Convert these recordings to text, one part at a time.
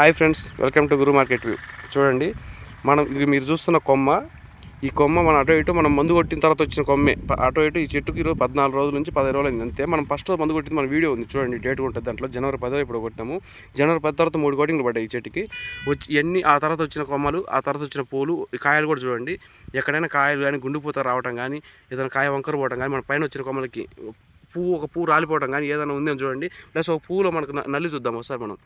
Hi friends welcome to Guru market view. చూడండి మనం ఇది మీరు చూస్తున్న కొమ్మ ఈ కొమ్మ మన అటు ఇటు మనం మందు కొట్టిన తర్వాత వచ్చిన కొమ్మే. అటు ఇటు ఈ చెట్టుకి ఈరోజు పద్నాలుగు రోజుల నుంచి పదిహేను రోజులు అయింది. అంతే మనం ఫస్ట్ మందు కొట్టింది మన వీడియో ఉంది. చూడండి డేట్ ఉంటుంది దాంట్లో. జనవరి పదో ఇప్పుడు కొట్టినాము. జనవరి పది తర్వాత మూడు కోటింగ్లు పడ్డాయి ఈ చెట్టుకి. వచ్చి ఎన్ని ఆ తర్వాత వచ్చిన కొమ్మలు ఆ తర్వాత వచ్చిన పూలు ఈ కాయలు కూడా చూడండి. ఎక్కడైనా కాయలు కానీ గుండుపూత రావటం కానీ ఏదైనా కాయ వంకర పోవడం కానీ మన పైన వచ్చిన కొమ్మలకి పువ్వు ఒక పువ్వు రాలిపోవడం కానీ ఏదైనా ఉందని చూడండి. ప్లస్ ఒక పువ్వులో మనకు నల్లి చూద్దాం ఒకసారి మనం.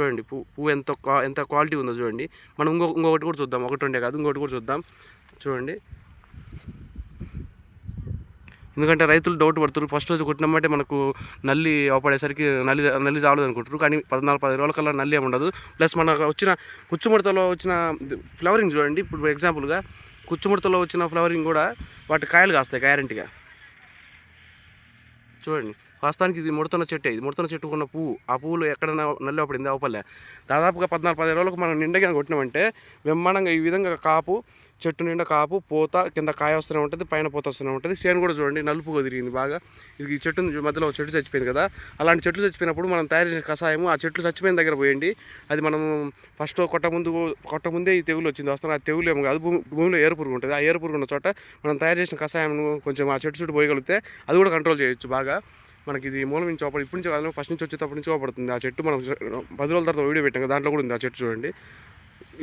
చూడండి పువ్వు పువ్వు ఎంత క్వా- ఎంత క్వాలిటీ ఉందో చూడండి. మనం ఇంకో ఇంకొకటి కూడా చూద్దాం ఒకటి ఉండే కాదు ఇంకొకటి కూడా చూద్దాం. చూడండి. ఎందుకంటే రైతులు డౌట్ పడుతారు ఫస్ట్ రోజు కొట్టినమ్మంటే మనకు నల్లి అవపడేసరికి నల్లి నల్లి చావలేదు అనుకుంటారు కానీ పద్నాలుగు పది రోజుల కల్లా నల్లి ఏమి ఉండదు. ప్లస్ మనకు వచ్చిన కుచ్చుముడతలో వచ్చిన ఫ్లవరింగ్ చూడండి. ఇప్పుడు ఎగ్జాంపుల్గా కుచ్చుముడతలో వచ్చిన ఫ్లవరింగ్ కూడా వాటి కాయలు కాస్తాయి గ్యారంటీగా చూడండి. వాస్తవానికి ఇది ముడుతున్న చెట్టే. ఇది ముడుతున్న చెట్టు ఉన్న పువ్వు. ఆ పువ్వులు ఎక్కడ నల్లి పడింది అవపల్లే. దాదాపుగా పద్నాలుగు పది రోజులకు మనం నిండగా కొట్టినామంటే బ్రహ్మాండంగా ఈ విధంగా కాపు చెట్టు నిండా కాపు పూత కింద కాయ వస్తూనే ఉంటుంది పైన పూత వస్తూనే ఉంటుంది. చేను కూడా చూడండి నలుపు తిరిగింది బాగా. ఇది ఈ చెట్టు మధ్యలో ఒక చెట్టు చచ్చిపోయింది కదా. అలాంటి చెట్లు చచ్చిపోయినప్పుడు మనం తయారు చేసిన కషాయము ఆ చెట్లు చచ్చిపోయిన దగ్గర పోయండి. అది మనం ఫస్ట్ కొట్ట ముందు కొట్ట ముందే ఈ తెగులు వచ్చింది. వస్తాను ఆ తెగులు ఏమో కాదు భూమి భూమిలో ఏరు పురుగు ఉంటుంది. ఆ ఏరుపురుగు ఉన్న చోట మనం తయారు చేసిన కషాయం కొంచెం ఆ చెట్టు చుట్టూ పోయగలిగితే అది కూడా కంట్రోల్ చేయొచ్చు బాగా. మనకి ఇది మూలం నుంచి ఓపడి ఇప్పటి నుంచి కాదు ఫస్ట్ నుంచి వచ్చేటప్పటి నుంచి ఓపడుతుంది ఆ చెట్టు మనం పది రోజుల తర్వాత వీడియో పెట్టాం కదా దాంట్లో కూడా ఉంది ఆ చెట్టు చూడండి.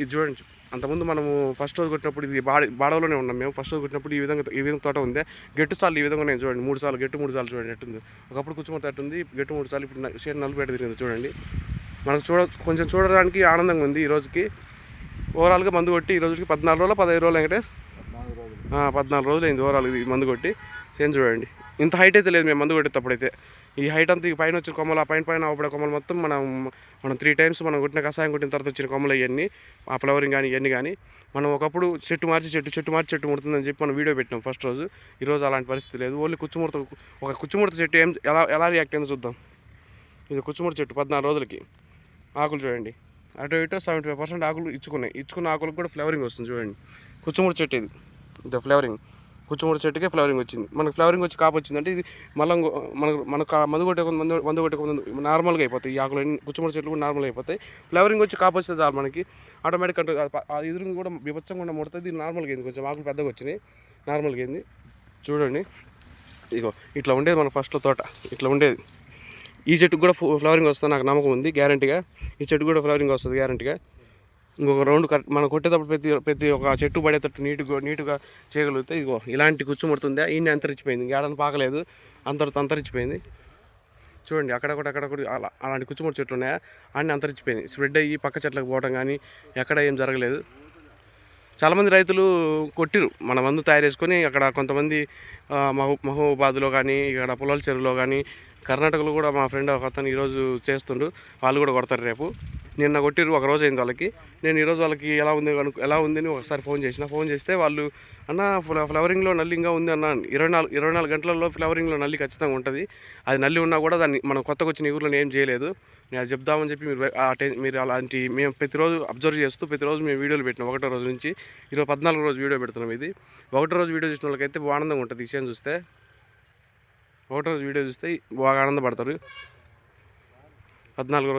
ఇది చూడండి. అంతకుముందు మనము ఫస్ట్ రోజు కొట్టినప్పుడు ఇది బాడ బాడలోనే ఉన్నాం మేము. ఫస్ట్ రోజు కొట్టినప్పుడు ఈ విధంగా ఈ విధంగా తోట ఉంది. గెట్టు సార్లు ఈ విధంగా నేను చూడండి. మూడు సార్లు గెట్టు మూడు సార్లు చూడండి ఎట్టుంది. ఒకప్పుడు కూర్చుమత ఎట్టుంది గెట్టు మూడు సార్లు ఇప్పుడు షేర్ నలుగు పెట్ట తిరిగింది చూడండి. మనకు చూడ కొంచెం చూడడానికి ఆనందంగా ఉంది ఈ రోజుకి. ఓవరాల్గా మందు కొట్టి ఈ రోజుకి పద్నాలుగు రోజులు పదహైదు రోజులు వెంకటేష్? పద్నాలుగు రోజులు. అయింది ఓవరాల్ ఇది మందు కొట్టి. సేమ్ చూడండి. ఇంత హైట్ అయితే లేదు మేము మందు కొట్టేటప్పుడైతే. ఈ హైట్ అంతా ఈ పైన వచ్చిన కొమ్మలు ఆ పైన పైన అవపడే కొమ్మలు మొత్తం మనం మనం త్రీ టైమ్స్ మనం కొట్టిన కషాయం కొట్టిన తర్వాత వచ్చిన కొమ్మలు ఇవన్నీ ఆ ఫ్లవరింగ్ కానీ ఇవన్నీ కానీ మనం ఒకప్పుడు చెట్టు మార్చి చెట్టు చెట్టు మార్చి చెట్టు ముడుతుందని చెప్పి మనం వీడియో పెట్టినాం ఫస్ట్ రోజు. ఈరోజు అలాంటి పరిస్థితి లేదు. ఓన్లీ కుచ్చుముడత ఒక కుచ్చుముడత చెట్టు ఏం ఎలా ఎలా రియాక్ట్ అయిందో చూద్దాం. ఇది కుచ్చుముడత చెట్టు పద్నాలుగు రోజులకి. ఆకులు చూడండి. అటు ఇటు సెవెంటీ ఫైవ్ పర్సెంట్ ఆకులు ఇచ్చుకున్నాయి. ఇచ్చుకున్న ఆకులకు కూడా ఫ్లవరింగ్ వస్తుంది చూడండి. కుచ్చుముడి చెట్టు ఇది. ఇది ఫ్లవరింగ్ కుచ్చుముడి చెట్టుకే ఫ్లవరింగ్ వచ్చింది. మనకు ఫ్లవరింగ్ వచ్చి కాపు వచ్చిందంటే ఇది మళ్ళీ మనకు మనకు మందు కొట్టే కొంత మందు మందు కొట్టే కొంత నార్మల్గా అయిపోతాయి. ఈ ఆకులు అన్ని చెట్లు కూడా నార్మల్గా అయిపోతాయి. ఫ్లవరింగ్ వచ్చి కాపు వస్తే చాలు మనకి. ఆటోమేటిక్ అంటే ఆ ఎదురు కూడా బీభత్సంగా ముడుతుంది నార్మల్గా అయింది. కొంచెం ఆకులు పెద్దగా వచ్చినాయి. నార్మల్గా అయింది. చూడండి. ఇగో ఇట్లా ఉండేది మన ఫస్ట్లో తోట. ఇట్లా ఉండేది. ఈ చెట్టుకు కూడా ఫ్లవరింగ్ వస్తుంది నాకు నమ్మకం ఉంది గ్యారంటీగా. ఈ చెట్టు కూడా ఫ్లవరింగ్ వస్తుంది గ్యారంటీగా. ఇంకొక రౌండ్ కరెక్ట్ మనం కొట్టేటప్పుడు ప్రతి ప్రతి ఒక చెట్టు పడేటట్టు నీట్గా నీట్గా చేయగలిగితే ఇదిగో ఇలాంటి కుచ్చుముడుతుందా ఈయన అంతరించిపోయింది. ఏడాది పాకలేదు. అంతరితో అంతరించిపోయింది. చూడండి అక్కడ కూడా అక్కడ కూడా అలా అలాంటి కుచ్చుముడి చెట్లు ఉన్నాయా? అన్నీ అంతరించిపోయింది స్ప్రెడ్ అయ్యి పక్క చెట్లకు పోవడం కానీ ఎక్కడ ఏం జరగలేదు. చాలామంది రైతులు కొట్టిరు. మన మందు తయారు చేసుకొని అక్కడ కొంతమంది మహూ మహబూబాద్లో కానీ ఇక్కడ పొలాల చెరువులో కానీ కర్ణాటకలో కూడా మా ఫ్రెండ్ ఒక అతను ఈరోజు చేస్తుండు. వాళ్ళు కూడా కొడతారు రేపు. నిన్న కొట్టిరు ఒక రోజు అయింది వాళ్ళకి. నేను ఈరోజు వాళ్ళకి ఎలా ఉంది కనుక ఎలా ఉందని ఒకసారి ఫోన్ చేసిన. ఫోన్ చేస్తే వాళ్ళు అన్న ఫ్ల- ఫ్లవరింగ్లో నల్లి ఇంకా ఉంది అన్న. ఇరవై నాలుగు ఇరవై నాలుగు గంటలలో ఫ్లవరింగ్లో నల్లి ఖచ్చితంగా ఉంటుంది. అది నల్లి ఉన్నా కూడా దాన్ని మనం కొత్తగా వచ్చిన ఊర్లో ఏం చేయలేదు. నేను అది చెప్దామని చెప్పి మీరు ఆ టైం మీరు అలాంటి మేము ప్రతిరోజు అబ్జర్వ్ చేస్తూ ప్రతిరోజు మేము వీడియోలు పెట్టినాం. ఒకటో రోజు నుంచి ఈరోజు పద్నాలుగు రోజు వీడియో పెడుతున్నాం ఇది. ఒకటో రోజు వీడియో చూసిన వాళ్ళకైతే బాగా ఆనందంగా ఉంటుంది విషయం చూస్తే. ఒకటో రోజు వీడియో చూస్తే బాగా ఆనందపడతారు. పద్నాలుగు రోజు